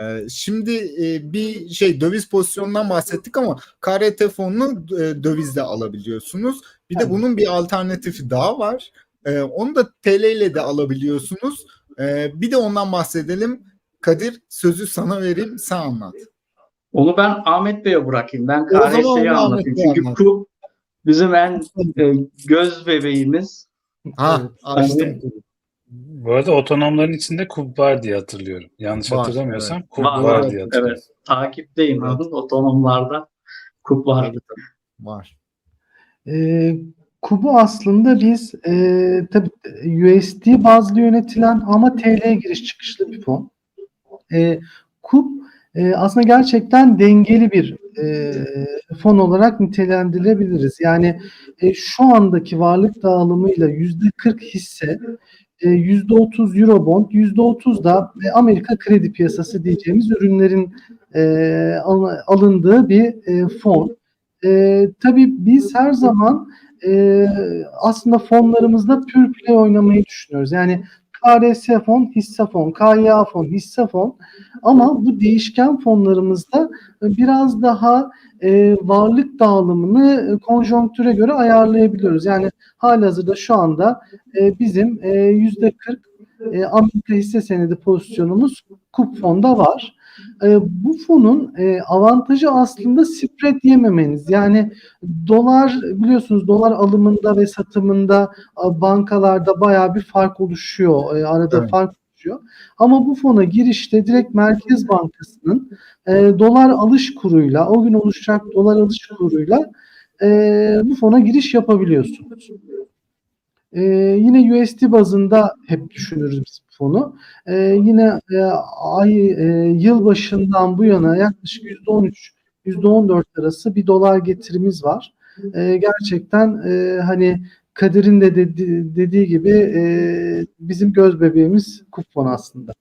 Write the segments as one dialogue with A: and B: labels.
A: Ee, şimdi e, bir şey döviz pozisyonundan bahsettik ama KRT fonunu e, dövizle alabiliyorsunuz. Bir de bunun bir alternatifi daha var. Ee, onu da TL ile de alabiliyorsunuz. Ee, bir de ondan bahsedelim. Kadir sözü sana vereyim sen anlat.
B: Onu ben Ahmet Bey'e bırakayım. Ben
A: Ahmet
B: anlatayım. Çünkü
A: anlat.
B: KUP bizim en e, göz bebeğimiz.
A: Ha açtım.
C: Bu arada otonomların içinde kub var diye hatırlıyorum. Yanlış
A: Var,
C: hatırlamıyorsam kub
B: Var,
C: var,
A: evet,
C: diye hatırlıyorum.
B: Evet. Takipteyim
A: Evet.
B: otonomlarda. KUP var.
A: Tabii, tabii. Var.
D: E, Kubu aslında biz e, tabii USD bazlı yönetilen ama TL giriş çıkışlı bir fon. E, KUB e, aslında gerçekten dengeli bir e, fon olarak nitelendirilebiliriz. Yani e, şu andaki varlık dağılımıyla yüzde 40 hisse, 30 Eurobond, yüzde 30 da Amerika kredi piyasası diyeceğimiz ürünlerin e, al- alındığı bir e, fon. E, tabii biz her zaman aslında fonlarımızda pure play oynamayı düşünüyoruz. Yani KRS fon, hisse fon, KYA fon, hisse fon ama bu değişken fonlarımızda biraz daha e, varlık dağılımını e, konjonktüre göre ayarlayabiliyoruz. Yani halihazırda şu anda e, bizim e, yüzde 40 e, Amerika hisse senedi pozisyonumuz KUP fonda var. E, bu fonun e, avantajı aslında spread yememeniz. Yani dolar biliyorsunuz dolar alımında ve satımında a, bankalarda bayağı bir fark oluşuyor. E, arada
A: Evet.
D: fark oluşuyor. Ama bu fona girişte direkt Merkez Bankası'nın e, dolar alış kuruyla, o gün oluşacak dolar alış kuruyla e, bu fona giriş yapabiliyorsunuz. E, yine USD bazında hep düşünürüz biz bu fonu. E, yine e, ay e, yıl başından bu yana yaklaşık %13 %14 arası bir dolar getirimiz var. E, gerçekten e, hani Kadir'in de dedi- dediği gibi e, bizim göz bebeğimiz kupon aslında.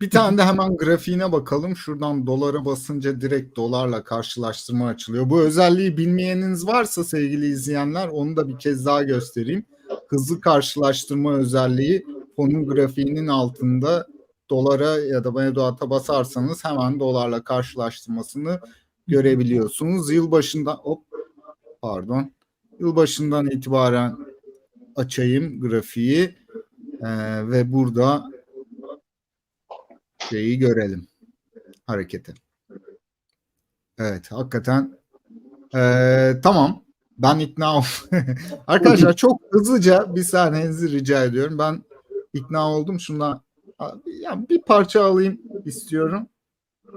A: Bir tane de hemen grafiğine bakalım. Şuradan dolara basınca direkt dolarla karşılaştırma açılıyor. Bu özelliği bilmeyeniniz varsa sevgili izleyenler onu da bir kez daha göstereyim. Hızlı karşılaştırma özelliği fonun grafiğinin altında dolara ya da mevduata basarsanız hemen dolarla karşılaştırmasını görebiliyorsunuz. Yılbaşında hop pardon. Yılbaşından itibaren açayım grafiği Ee, ve burada şeyi görelim. Hareketi. Evet hakikaten Ee, tamam ben ikna ol- Arkadaşlar çok hızlıca bir saniyenizi rica ediyorum. Ben ikna oldum. Şundan yani bir parça alayım istiyorum.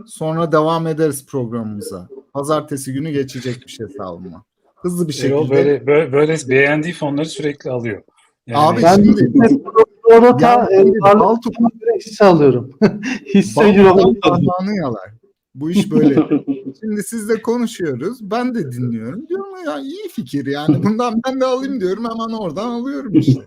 A: Sonra devam ederiz programımıza. Pazartesi günü geçecekmiş hesabıma. Hızlı bir şekilde.
C: Erol böyle, böyle, böyle beğendiği fonları sürekli alıyor. Yani
A: Abi
D: Ben
A: şimdi
D: Dorota
A: Ya,
D: e, varlık
A: Baltuk
D: kupona göre hisse alıyorum. hisse
A: yalar. Bu iş böyle. Şimdi sizle konuşuyoruz. Ben de dinliyorum. Diyorum ya iyi fikir yani. Bundan ben de alayım diyorum. Hemen oradan alıyorum işte.